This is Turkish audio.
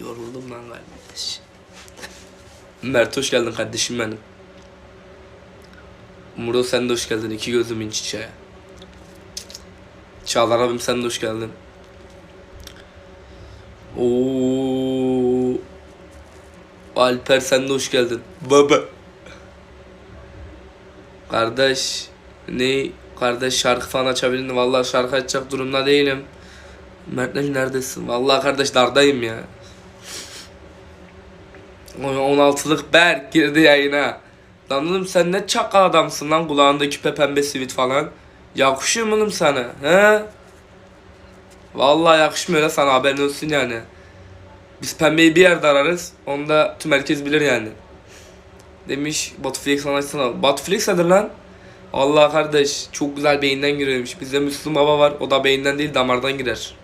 yoruldum lan kardeş. Mert hoş geldin kardeşim benim. Muro sen de hoş geldin. İki gözümün çiçeği. Çağlar abim sen de hoş geldin. Oo. Alper sen de hoş geldin. Baba. Kardeş ne kardeş şarkı falan açabilirim. Vallahi şarkı açacak durumda değilim. Mertleş neredesin? Vallahi kardeş dardayım ya. O 16'lık Berk girdi yayına. Lan sen ne çakal adamsın lan kulağında küpe pembe sivit falan. Yakışıyor mu sana? He? Vallahi yakışmıyor la sana haberin olsun yani. Biz pembeyi bir yerde ararız. Onu da tüm herkes bilir yani. Demiş Batuflex anlaşsana. Batuflex nedir lan? Allah kardeş çok güzel beyinden giriyormuş. Bizde Müslüm Baba var. O da beyinden değil damardan girer.